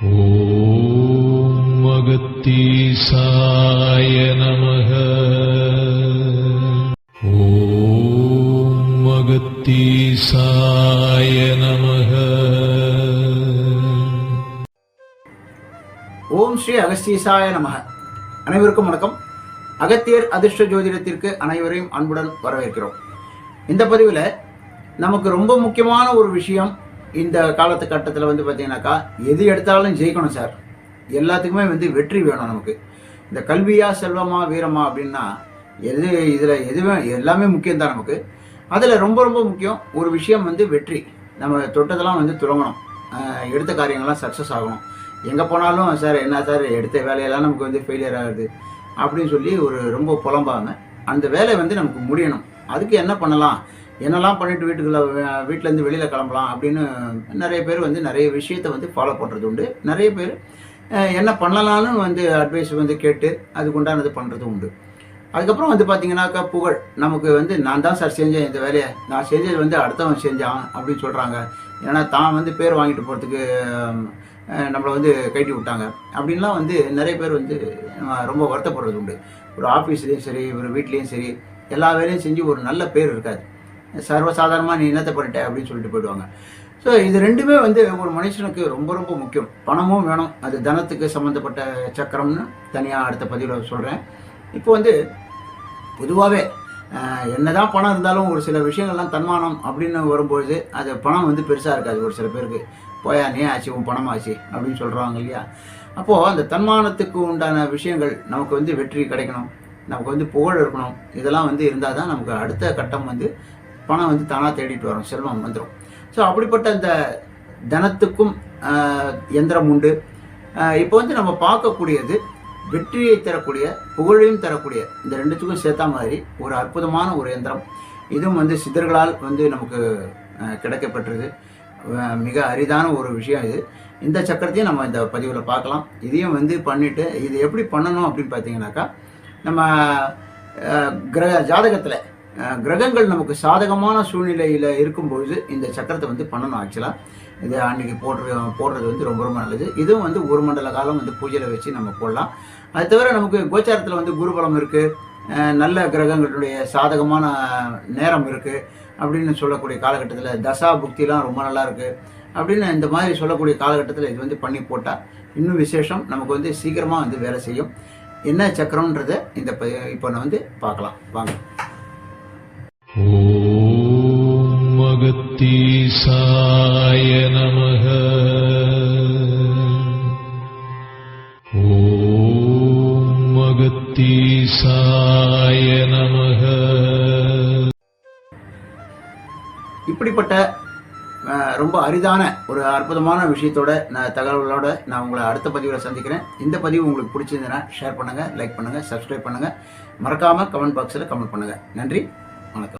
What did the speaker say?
ॐ अगत्तीसाय नमः ॐ अगत्तीसाय नमः ஓம் ஸ்ரீ அகஸ்தீசாய நமக அனைவருக்கும் வணக்கம் அகத்தியர் அதிர்ஷ்ட ஜோதிடத்திற்கு அனைவரையும் அன்புடன் வரவேற்கிறோம் இந்த பதிவில் நமக்கு ரொம்ப முக்கியமான ஒரு விஷயம் இந்த காலத்து கட்டத்தில் வந்து பார்த்தீங்கன்னாக்கா எது எடுத்தாலும் ஜெயிக்கணும் சார். எல்லாத்துக்குமே வந்து வெற்றி வேணும் நமக்கு. இந்த கல்வியா செல்வமா வீரமா அப்படின்னா எது இதில் எதுவுமே எல்லாமே முக்கியம் தான் நமக்கு. அதில் ரொம்ப ரொம்ப முக்கியம் ஒரு விஷயம் வந்து வெற்றி. நம்ம தொட்டதெல்லாம் வந்து துறங்கணும். எடுத்த காரியங்கள்லாம் சக்ஸஸ் ஆகணும். எங்கே போனாலும் சார் என்ன சார் எடுத்த வேலையெல்லாம் நமக்கு வந்து ஃபெயிலியர் ஆகுது. அப்படின்னு சொல்லி ஒரு ரொம்ப புலம்பாங்க அந்த வேலை வந்து நமக்கு முடியணும். அதுக்கு என்ன பண்ணலாம்? என்னெல்லாம் பண்ணிட்டு வீட்டுக்குள்ள வீட்டிலேருந்து வெளியில் கிளம்பலாம் அப்படின்னு நிறைய பேர் வந்து நிறைய விஷயத்தை வந்து ஃபாலோ பண்ணுறது உண்டு. நிறைய பேர் என்ன பண்ணலாம்னு வந்து அட்வைஸ் வந்து கேட்டு அதுக்கு உண்டானது பண்ணுறது உண்டு. அதுக்கப்புறம் வந்து பார்த்தீங்கன்னாக்கா புகழ். நமக்கு வந்து நான் தான் சார் செஞ்சேன் இந்த வேலையை. நான் செஞ்சது வந்து அடுத்தவன் செஞ்சான் அப்படின்னு சொல்கிறாங்க ஏன்னா தான் வந்து பேர் வாங்கிட்டு போகிறதுக்கு நம்மளை வந்து கட்டி விட்டாங்க. அப்படின்லாம் வந்து நிறைய பேர் வந்து ரொம்ப வருத்தப்படுறது உண்டு. ஒரு ஆஃபீஸ்லேயும் சரி ஒரு வீட்லேயும் சரி எல்லா வேலையும் செஞ்சு ஒரு நல்ல பேர் இருக்காது. சர்வசாதாரணமாக நீ என்னத்தை பண்ணிட்ட அப்படின்னு சொல்லிட்டு போயிடுவாங்க. ஸோ இது ரெண்டுமே வந்து ஒரு மனுஷனுக்கு ரொம்ப ரொம்ப முக்கியம். பணமும் வேணும். அது தனத்துக்கு சம்மந்தப்பட்ட சக்கரம்னு தனியாக அடுத்த பதிவில் சொல்கிறேன் இப்போ வந்து பொதுவாகவே என்னதான் பணம் இருந்தாலும் ஒரு சில விஷயங்கள்லாம் தன்மானம் அப்படின்னு வரும்பொழுது அது பணம் வந்து பெருசாக இருக்காது ஒரு சில பேருக்கு. போயா நீ ஆச்சு உன் பணம் ஆச்சு அப்படின்னு சொல்கிறாங்க இல்லையா? அப்போது அந்த தன்மானத்துக்கு உண்டான விஷயங்கள் நமக்கு வந்து வெற்றி கிடைக்கணும். நமக்கு வந்து புகழ் இருக்கணும். இதெல்லாம் வந்து இருந்தால் தான் நமக்கு அடுத்த கட்டம் வந்து பணம் வந்து தானாக தேடிட்டு வரும் செல்வம் வந்துடும் ஸோ அப்படிப்பட்ட அந்த தனத்துக்கும் எந்திரம் உண்டு. இப்போ வந்து நம்ம பார்க்கக்கூடியது வெற்றியை தரக்கூடிய புகழையும் தரக்கூடிய இந்த ரெண்டுத்துக்கும் சேர்த்தா மாதிரி ஒரு அற்புதமான ஒரு எந்திரம். இதுவும் வந்து சித்தர்களால் வந்து நமக்கு கிடைக்கப்பட்டது கிடைக்கப்பெற்றது. மிக அரிதான ஒரு விஷயம் இது. இந்த சக்கரத்தையும் நம்ம இந்த பதிவில் பார்க்கலாம். இதையும் வந்து பண்ணிவிட்டு இது எப்படி பண்ணணும் அப்படின்னு பார்த்தீங்கன்னாக்கா நம்ம கிரக ஜாதகத்தில் கிரகங்கள் நமக்கு சாதகமான சூழ்நிலையில் இருக்கும்பொழுது இந்த சக்கரத்தை வந்து பண்ணணும் ஆக்சுவலாக இது அன்றைக்கி போடுற போடுறது வந்து ரொம்ப ரொம்ப நல்லது. இதுவும் வந்து ஒரு மண்டல காலம் வந்து பூஜையில் வச்சு நம்ம போடலாம். அது தவிர நமக்கு கோச்சாரத்தில் வந்து குருபலம் இருக்குது நல்ல கிரகங்களுடைய சாதகமான நேரம் இருக்குது அப்படின்னு சொல்லக்கூடிய காலகட்டத்தில் தசா புக்திலாம் ரொம்ப நல்லா இருக்குது அப்படின்னு இந்த மாதிரி சொல்லக்கூடிய காலகட்டத்தில் இது வந்து பண்ணி போட்டால் இன்னும் விசேஷம். நமக்கு வந்து சீக்கிரமாக வந்து வேலை செய்யும். என்ன சக்கரம்ன்றதை இந்த ப- இப்போ நான் வந்து பார்க்கலாம். வாங்க. ஓம் மகத்தீசாய நமக. ஓம் மகத்தீசாய நமக. இப்படிப்பட்ட ரொம்ப அரிதான ஒரு அற்புதமான விஷயத்தோட நான் தகவலோட நான் உங்களை அடுத்த பதிவில் சந்திக்கிறேன். இந்த பதிவு உங்களுக்கு பிடிச்சிருந்தேன்னா ஷேர் பண்ணுங்கள் லைக் பண்ணுங்கள் சப்ஸ்கிரைப் பண்ணுங்கள் மறக்காமல் கமெண்ட் பாக்ஸில் கமெண்ட் பண்ணுங்கள் நன்றி வணக்கம்.